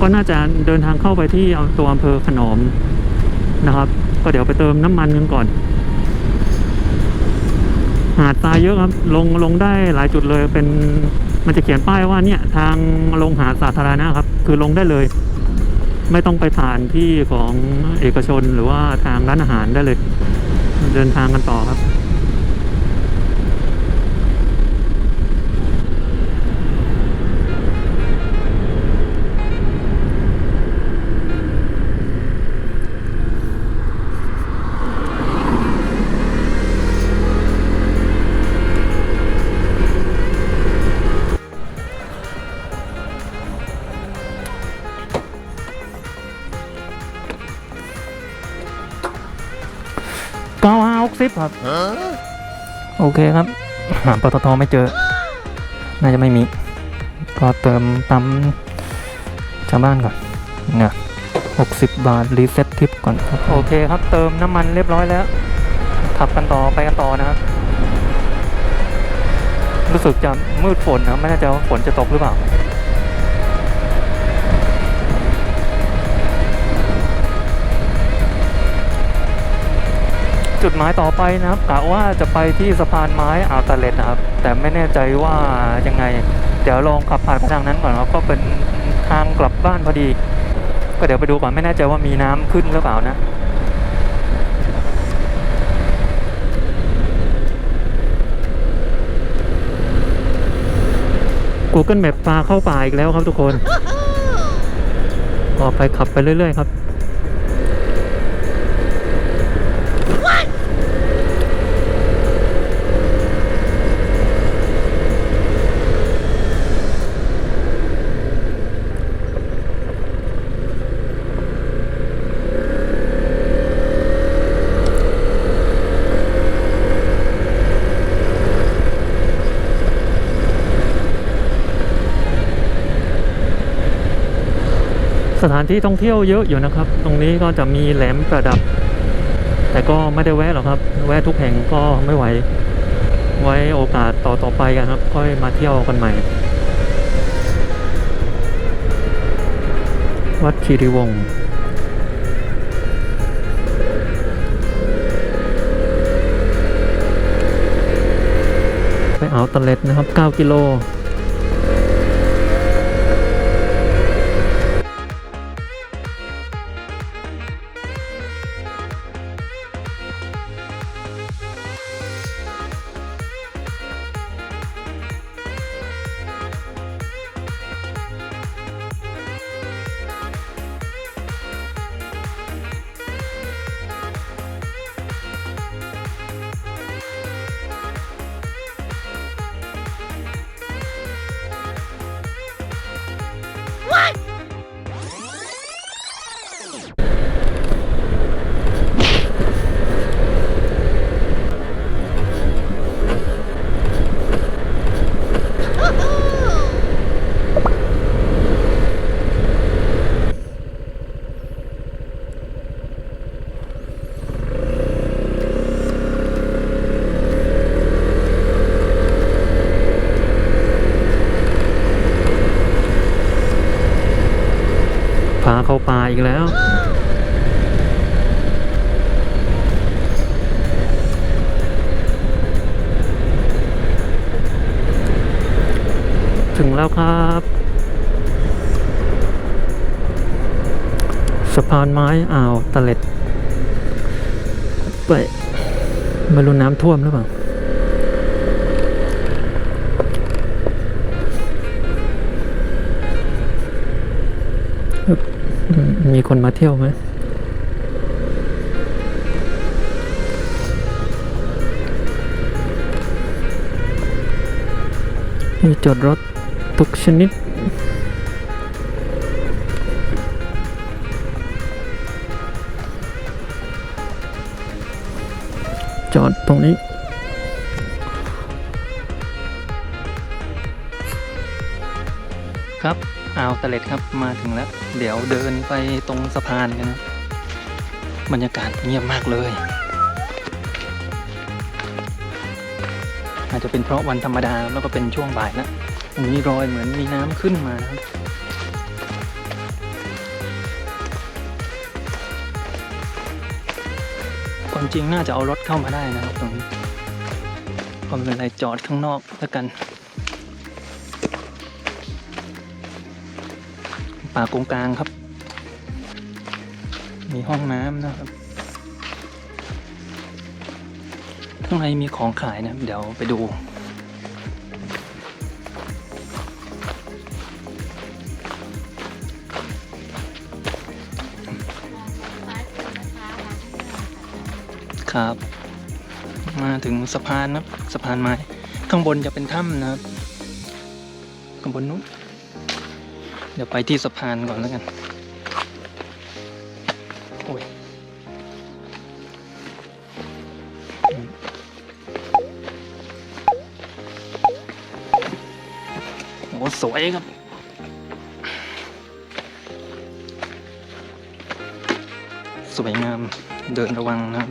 ก็น่าจะเดินทางเข้าไปที่ตัวอำเภอขนอมนะครับ ก็เดี๋ยวไปเติมน้ำมันกันก่อน หาดทรายเยอะครับ ลงลงได้หลายจุดเลยเป็นมันจะเขียนป้ายว่าเนี่ยทางลงหาดสาธารณะครับ คือลงได้เลย ไม่ต้องไปผ่านที่ของเอกชนหรือว่าทางร้านอาหารได้เลย เดินทางกันต่อครับ ก้าห้าหกสิบครับ โอเคครับ หาปตทไม่เจอ น่าจะไม่มี ก็เติมปั๊มชาวบ้านก่อนเนี่ยหกสิบบาท รีเซ็ตทิปก่อนครับ โอเคครับ เติมน้ำมันเรียบร้อยแล้ว ขับกันต่อไปกันต่อนะครับ รู้สึกจะมืดฝนนะไม่แน่ใจว่าฝนจะตกหรือเปล่า จุดหมายต่อไปนะครับกะว่าจะไปที่สะพานไม้อ่าวตะเล็ดนะครับ แต่ไม่แน่ใจว่ายังไง เดี๋ยวลองขับผ่านทางนั้นก่อนครับก็เป็นทางกลับบ้านพอดี ก็เดี๋ยวไปดูก่อนไม่แน่ใจว่ามีน้ำขึ้นหรือเปล่านะ Google Map พาเข้าป่าอีกแล้วครับทุกคนออกไปขับไปเรื่อย ๆ ครับ สถานที่ท่องเที่ยวเยอะอยู่นะครับ ตรงนี้ก็จะมีแหลมประดับ แต่ก็ไม่ได้แวะหรอกครับ แวะทุกแห่งก็ไม่ไหว ไว้โอกาสต่อต่อไปกันครับ ค่อยมาเที่ยวกันใหม่ วัดคีรีวงศ์ไปเอาตะเล็ดนะครับ 9 กิโล พาเข้าป่าอีกแล้วถึงแล้วครับ สะพานไม้อ่าวตะเล็ด ไปไม่รู้น้ำท่วมหรือเปล่า มีคนมาเที่ยวไหมมีจอดรถทุกชนิด จอดตรงนี้ครับ อาวตะเล็ดครับมาถึงแล้ว เดี๋ยวเดินไปตรงสะพานกันนะบรรยากาศเงียบมากเลย อาจจะเป็นเพราะวันธรรมดาแล้วก็เป็นช่วงบ่ายนะตรงนี้รอยเหมือนมีน้ำขึ้นมานะความจริงน่าจะเอารถเข้ามาได้นะครับตรงนี้ความเป็นไรจอดข้างนอกแล้วกัน ป่ากงกลางครับ มีห้องน้ำนะครับ ข้างในมีของขายนะ เดี๋ยวไปดูครับ มาถึงสะพานนะสะพานไม้ ข้างบนจะเป็นถ้ำนะครับ ข้างบนนู้น เดี๋ยวไปที่สะพานก่อนแล้วกัน โอ้ยโอ้สวยครับสวยงามเดินระวังนะครับ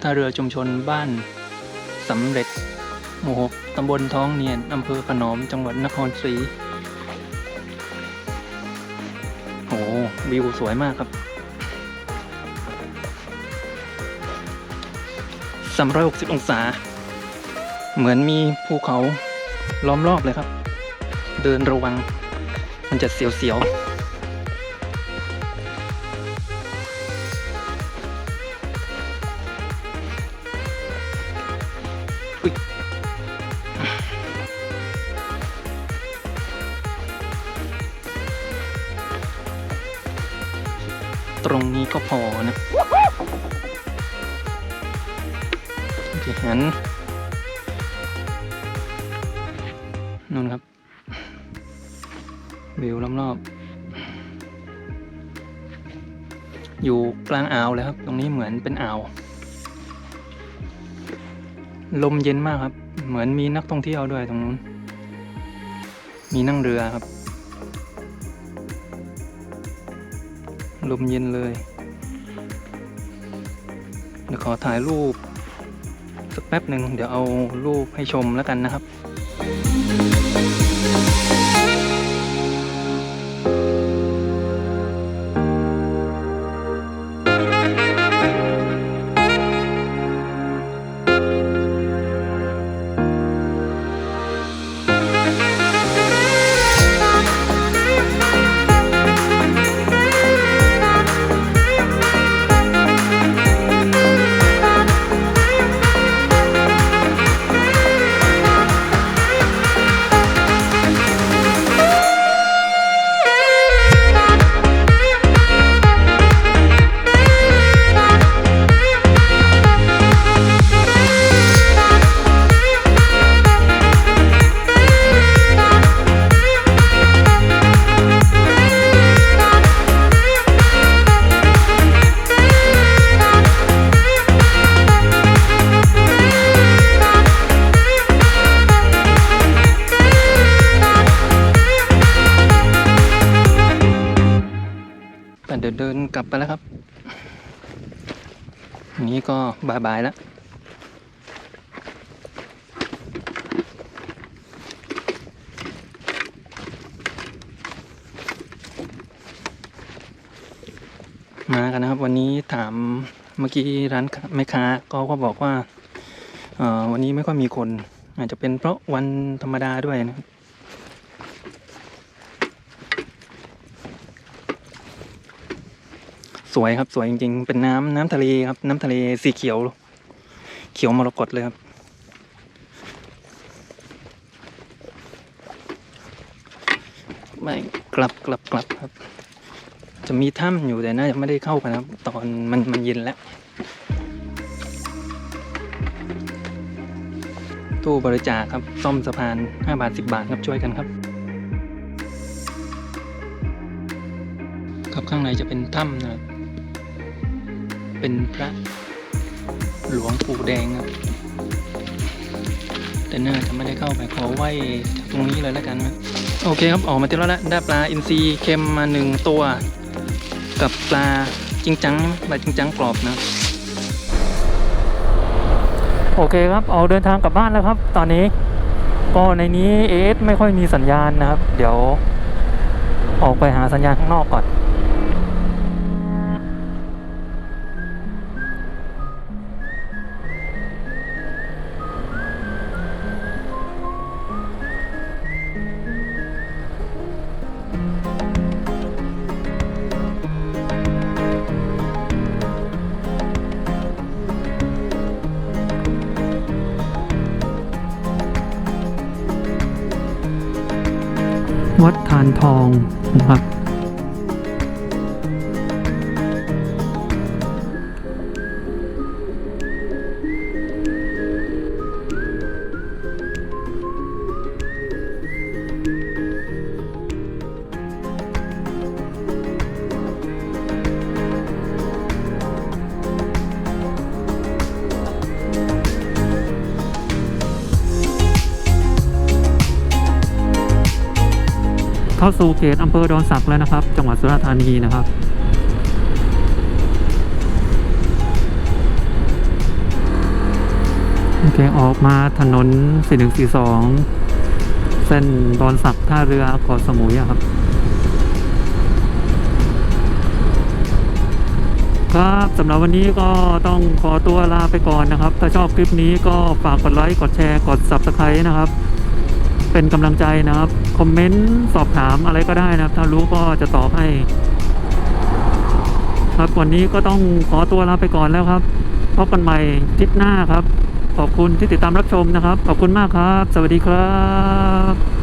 ท่าเรือชุมชนบ้านสำเร็จ หมู่หกตำบลท้องเนียน อำเภอขนอม จังหวัดนครศรีโอ้วิวสวยมากครับ 360 องศา เหมือนมีภูเขาล้อมรอบเลยครับ เดินระวัง มันจะเสียวๆ ก็พอนะโอเคหันนู่นครับ วิวรอบๆอยู่กลางอ่าวเลยครับ ตรงนี้เหมือนเป็นอ่าว ลมเย็นมากครับ เหมือนมีนักท่องเที่ยวด้วยตรงนู้น มีนั่งเรือครับ ลมเย็นเลย เดี๋ยวขอถ่ายรูปสักแป๊บหนึ่งเดี๋ยวเอารูปให้ชมแล้วกันนะครับ เดินกลับไปแล้วครับอันนี้ก็บายบายแล้วมากันนะครับ วันนี้ถามเมื่อกี้ร้านแม่ค้าก็ก็บอกว่าวันนี้ไม่ค่อยมีคน อาจจะเป็นเพราะวันธรรมดาด้วยนะครับ สวยครับ สวยจริงๆ เป็นน้ำน้ำทะเลครับ น้ำทะเลสีเขียว เขียวมรกตเลยครับ ไม่กลับกลับกลับครับ จะมีถ้ำอยู่แต่น่าจะไม่ได้เข้าไปนะครับ ตอนมันมันเย็นแล้ว ตู้บริจาคครับ ซ่อมสะพาน 5 บาท 10 บาทครับช่วยกันครับครับข้างในจะเป็นถ้ำนะครับ เป็นพระหลวงปู่แดงครับ แต่น่าจะไม่ได้เข้าไปขอไหว้ตรงนี้เลยแล้วกันนะโอเคครับ ออกมาเต็มแล้วละได้ปลาอินทรีเค็มมาหนึ่งตัว กับปลาจริงจังปลาจริงจังกรอบนะโอเคครับเอาเดินทางกลับบ้านแล้วครับ ตอนนี้ก็ในนี้เอสไม่ค่อยมีสัญญาณนะครับ เดี๋ยวออกไปหาสัญญาณข้างนอกก่อน วัดทานทองนะครับ เข้าสู่เขตอำเภอดอนสักแล้วนะครับ จังหวัดสุราษฎร์ธานีนะครับโอเคออกมาถนน 4142 เส้นดอนสักท่าเรือเกาะสมุยครับ ครับสำหรับวันนี้ก็ต้องขอตัวลาไปก่อนนะครับ ถ้าชอบคลิปนี้ก็ฝากกดไลค์ กดแชร์ กด Subscribe นะครับ เป็นกำลังใจนะครับ คอมเมนต์สอบถามอะไรก็ได้นะครับ ถ้ารู้ก็จะตอบให้ ครับวันนี้ก็ต้องขอตัวลาไปก่อนแล้วครับพบกันใหม่ทริปหน้าครับ ขอบคุณที่ติดตามรับชมนะครับ ขอบคุณมากครับ สวัสดีครับ